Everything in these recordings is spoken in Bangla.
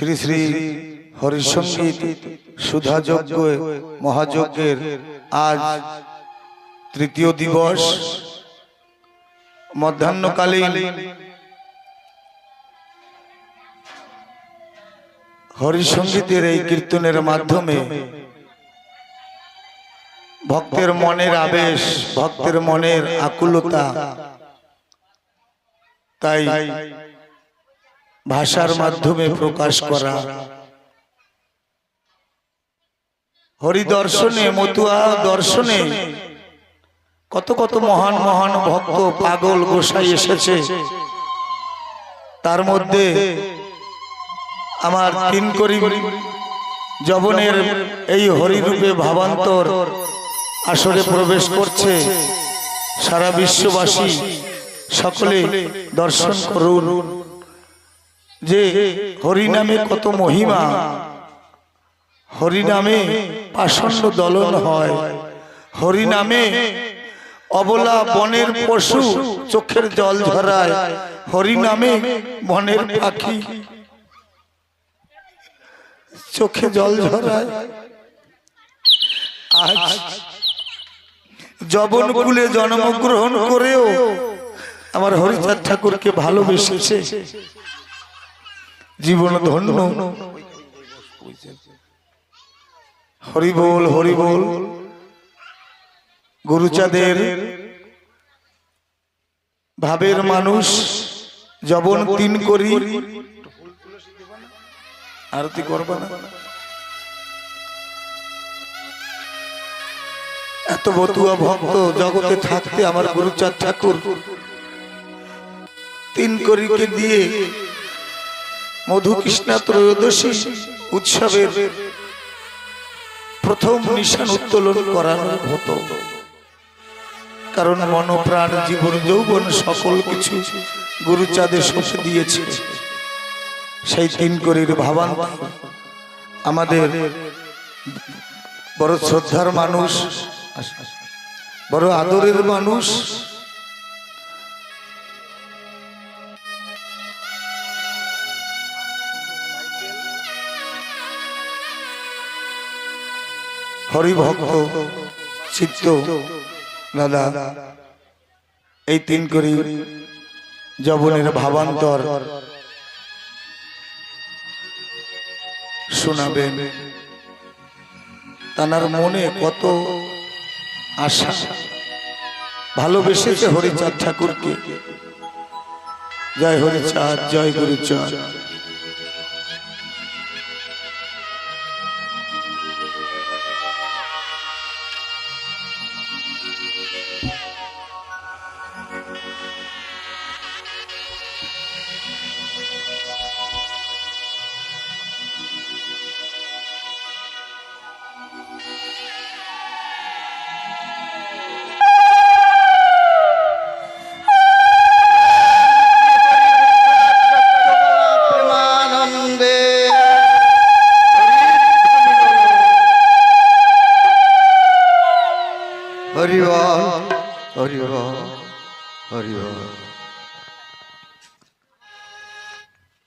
শ্রী শ্রী হরিসঙ্গীত সুধাযজ্ঞ মহাযজ্ঞের আজ তৃতীয় দিবস। মধ্যাহ্নকালীন হরিসঙ্গীতের এই কীর্তনের মাধ্যমে ভক্তের মনের আবেশ, ভক্তের মনের আকুলতা, তাই ভাষার মাধ্যমে প্রকাশ করা। হরিদর্শনে মতুয়া দর্শনে কত কত মহান মহান ভক্ত পাগল গোসাই এসেছে। তার মধ্যে আমার তিন করি জবনের এই হরিরূপে ভাবান্তর আসরে প্রবেশ করছে। সারা বিশ্ববাসী সকলে দর্শন করুন। যে হরিনামে কত মহিমা, হরিনামে পাষণ্ড দলন হয়। হরিনামে অবলা বনের পশু চোখের জল ঝরায় হরিনামে বনের পাখি চোখে জল ঝরায় আজ জবন কুলে জন্মগ্রহণ করেও আমার হরিচাঁদ ঠাকুরকে ভালোবেসেছে। জীবন ধন্য। হরিবোল হরিবোল। গুরুচাঁদের ভাবের মানুষ জবন তিন করি। আরতি করবা না? এত বতুয়া ভক্ত জগতে থাকতে আমার গুরুচাঁদ ঠাকুর তিন করিকে দিয়ে মধু কৃষ্ণা ত্রয়োদশী উৎসবের প্রথম নিশান উত্তোলন করানো হতো। কারণ মনপ্রাণ জীবন যৌবন সকল কিছু গুরুচাঁদে সঁপে দিয়েছে। সেই তিন করির ভাবান আমাদের বড় শ্রদ্ধার মানুষ, বড় আদরের মানুষ হরিভক্ত চিত্ত দাদা। এই তিন করি জবনের ভাবান্তর শোনাবেন। তানার মনে কত আশা। ভালোবেসেছে হরিচাঁদ ঠাকুরকে। জয় হরিচাঁদ, জয় গুরুচাঁদ।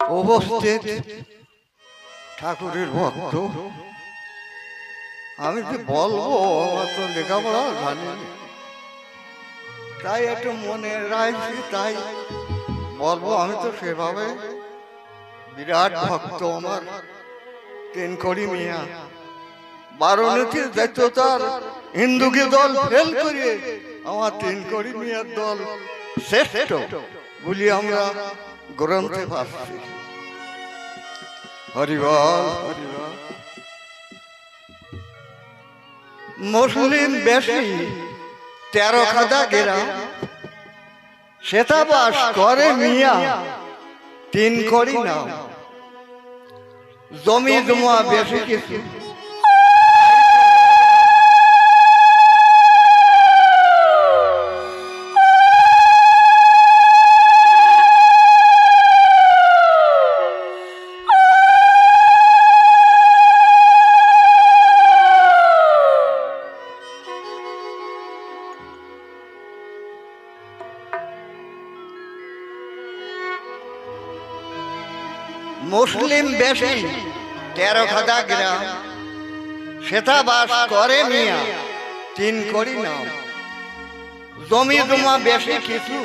উপস্থিত ঠাকুরের ভক্ত আমি যে বলব আমার তো লেখাপড়া জানি তাই একটু মনে রাখছি তাই বলব আমি তো সেভাবে বিরাট ভক্ত আমার তিন করি মিয়া। বারণীতির দায়িত্ব তার হিন্দুকে দল ফেল করে আমার তিন করি মিয়ার দল শ্রেষ্ঠ? বলি আমরা গ্রন্থে পাচ্ছি হরিবল হরিবল মুসলিম বেশি তেরো খাদা গেরা সেটা বাস করে মিয়া তিন করি না জমি জমা বেশি কিছু। বেশি তেরো খাদা গ্রাম সেটা বাস করে মিয়া। তিন করি নাম জমি জমা বেশি কিছু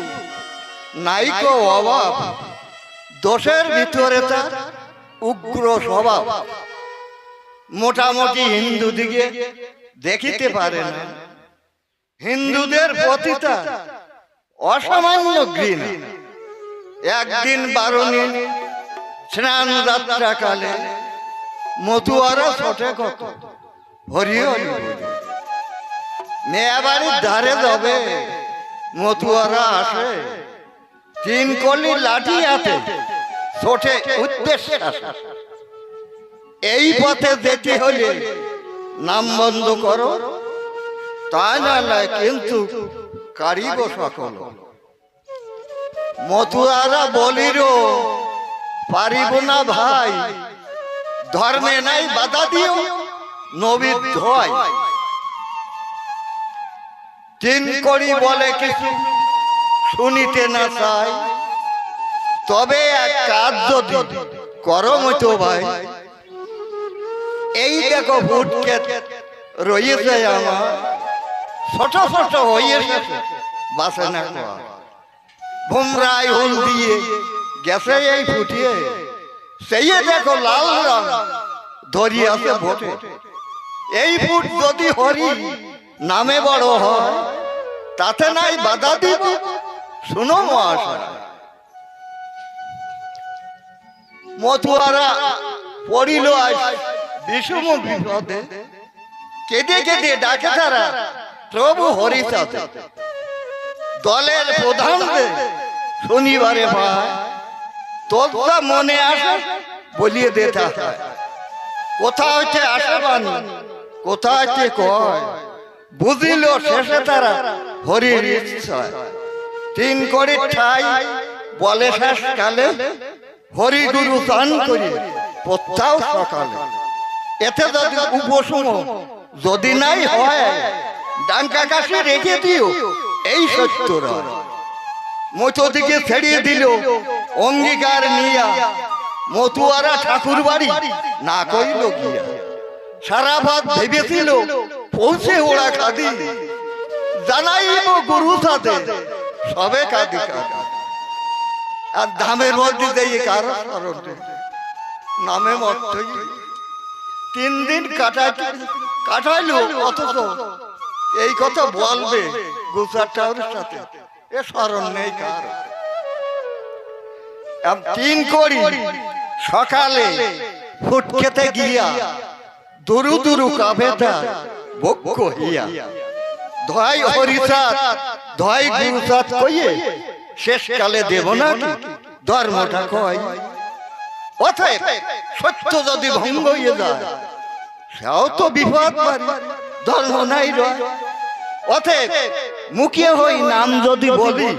নাইকো অভাব। দোষের ভিতরে তার উগ্র স্বভাব। মোটামুটি হিন্দু দিকে দেখিতে পারে না। হিন্দুদের প্রতি তার অসামান্য ঘৃণ। একদিন বারণী স্নান যাত্রা কালে মতুয়ারা ছোটে কত হরি হরি। মেয়ে বাড়ির ধারে যাবে মতুয়ারা আসে, তিন কলি লাঠি হাতে ছোটে উদ্দেশ্য আসে। এই পথে যেতে হলে নাম বন্ধ করো, তা না নয় কিন্তু কারিব সকল মথুরারা বলির পারিব না ভাই। ধর্মে নাই বাধা দিও। নবীর ধোয় তিন করি বলে কিছু শুনিতে না চাই। তবে এক কাজ যদি করো মতো ভাই। এই দেখো ভুটকে রয়েছে আমার। ছোট ছোট হয়েছে বাসে না কোয়া ভুমরাই হুল দিয়ে গেছে এই ফুটিয়ে। সেই দেখো লাল রং। ধরি আছে ভোটে। এই ফুট যদি হরি নামে বড় হয় তাতে নাই বাধা দিব। শুনো মহাশয়। মতুয়ারা পড়িল আজ বিষম বিপদে। কেঁদে কেঁদে ডাকে তারা প্রভু হরিচাঁদে। দলের প্রধান শনিবারে ভাই তোর মনে আসে, বলিয়ে দে কোথা হইতে আসে বাণী? কোথা হইতে কয়? বুঝিল শেষে তারা হরির তিন করে ঠাই বলে শেষ কালে হরি গুরু চান করি, প্রত্যাও সকালে। এতে যদি উপসম, যদি নাই হয়, ডাঙ্কা কাছে রেখে দিও, এই সত্যরা মতো দিকে ছেড়িয়ে দিল অঙ্গীকার নিয়া মতুয়ারা ঠাকুর বাড়ি না কইল গিয়া। সারা ভাত ভেবেছিল পৌঁছে ওরা কাঁদি জানাইব গুরু সাথে সবে কাঁদি আর ধামের মধ্যে দিয়ে কারও নামে মর্তই তিন দিন কাটাইতে কাটাইলো অথচ এই কথা বলবে গুজরাট টাউরের সাথে। এ স্মরণ নেই কার। আম তিন করি সকালে ফুট খেতে গিয়া দুরু দুরু কাবেতা বক্ষ হিয়া ধয় হরিচাঁদ, ধয় গুরুচাঁদ কইয়ে শেষকালে দেব না ধর্মটা কয়। অতএব সত্য যদি ভঙ্গ হয়ে যায়, সেও তো বিপদ ধর্ম নাই রয়। অতএব মুখে হই নাম যদি বলি,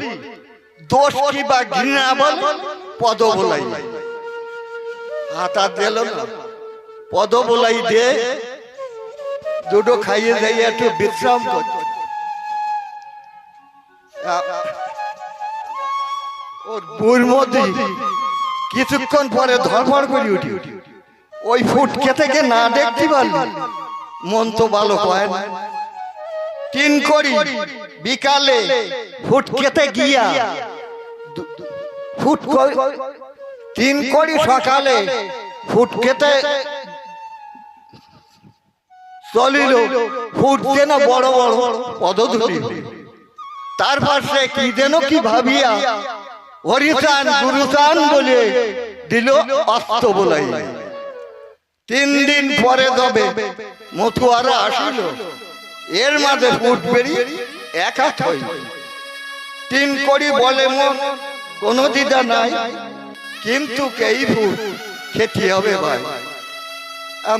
দোষ কি বা ঘৃণা বল? পদ বলাই হাতা দিল পদ বলাই দে। দুটো খাইয়ে যাই একটু বিশ্রাম কিছুক্ষণ পরে ধরফড় করে উঠি। ওই ফুট থেকে না দেখতে পারলি। মন তো ভালো হয় না। তিন করি বিকালে ফুটকেতে গিয়া ফুট তিন করি সকালে ফুট খেতে চলিল, ফুট যেন বড় বড় পদধূলি। তারপর সে কি যেন কি ভাবিয়া হরিচান গুরুচান বলে দিল অস্ত বলাই। তিন দিন পরে তবে মথুয়ারা আসিল। এর মাঝে ফুট বেরিয়ে একা থই তিন করি বলে মন কোনো দিদা নাই, কিন্তু এই ফুট খেতে হবে ভাই।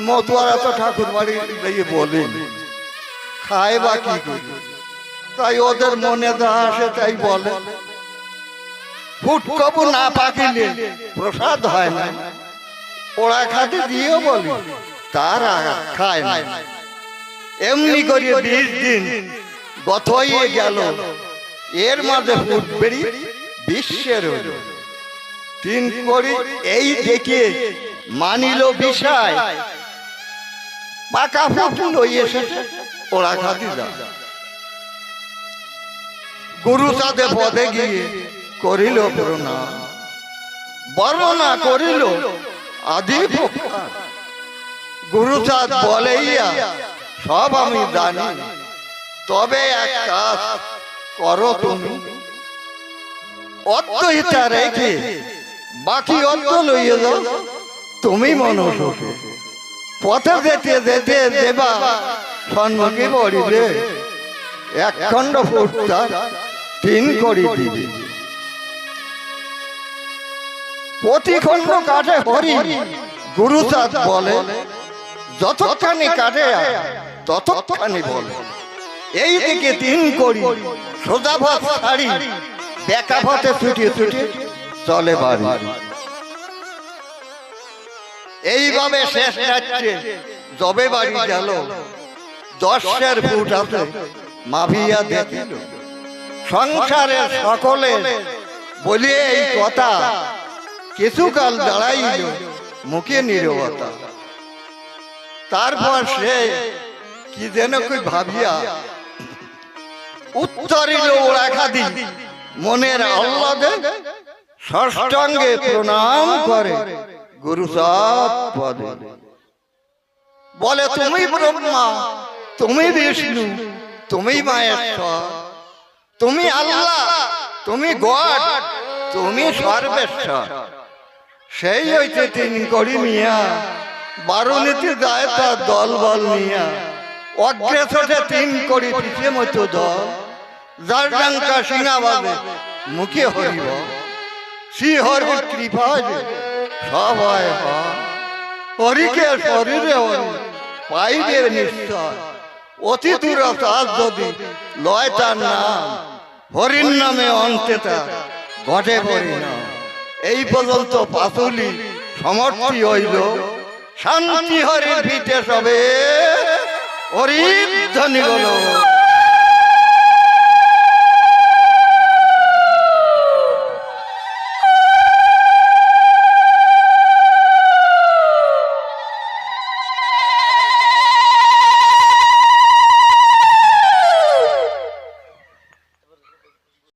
মতুয়ারা তো ঠাকুর বাড়ি দিয়ে বলেন, খায় বা কি তাই ওদের মনে যা আসে তাই বলে। ফুট কবু না পাকিলে প্রসাদ হয় না। ওরা খাতে দিয়েও বলি, তারা খায় না। এমনি করে বিশ দিন গত হয়ে গেল। এর মাঝে ফুট বেরিয়ে বিশ্বের তিন করি এই দেখে মানিল বিষয়। পাকা ফুট লই এসেছে। ওরা খাতি যা গুরু সাথে পদে গিয়ে করিল প্রণাম। বর্ণনা করিল আদি ভগবান। গুরুচাঁদ বলেইয়া সব আমি জানি। তবে এক কাজ করো তুমি। অদ্বৈতা রেখে বাকি অর্থ লইয়ে যাও তুমি মনসুখে পথে যেতে যেতে দেবা সম্মুখে পড়িলে এক খণ্ড ফুটতা তিন করি দিবি। প্রতি কাঠে হরি গুরুচাঁদ বলে। যতখানি কাটে ততখানি বলে। এই দিকে তিন করি, সোজা ভাত ছাড়ি। বেকা ভাতে ছুটিয়ে ছুটিয়ে চলে বাড়ি। এইভাবে শেষ যাচ্ছে। জবে বাড়ি গেল। দশের ফুট আছে মাভিয়া দেখিল। সংসারের সকলে বলিয়ে এই কথা। কিছুকাল দাঁড়াইল মুখে নীরবতা। তারপর সে কি যেন কই ভাবিয়া উত্তরিল ওরা খাদি মনের আহ্লাদে ষষ্ঠাঙ্গে প্রণাম করে, গুরু পদে। বলে, তুমি ব্রহ্মা, তুমি বিষ্ণু, তুমি মায়েশ্বর তুমি আল্লাহ, তুমি গড, তুমি সর্বেশ্বর। সেই হইতে তিন করি মিয়া বারুণীতে যায় তার দল বল নিয়া অগ্রেসরে তিন করি পিছিয়ে মতো দল। যার ডাঙ্কা সিঙা বাজে মুখে হরিব শ্রী হরি কৃপা যে সব হয় হয়। হরিকে শরীরে হরি পাইবে নিশ্চয়। অতি দূর যদি লয় তার নাম, হরির নামে অন্তে তার ঘটে পরিণাম। এই পর্যন্ত পাতুলি সমর্থি হইল। শান্তি হরির ভিটে সবে। হরিধ্বনি গল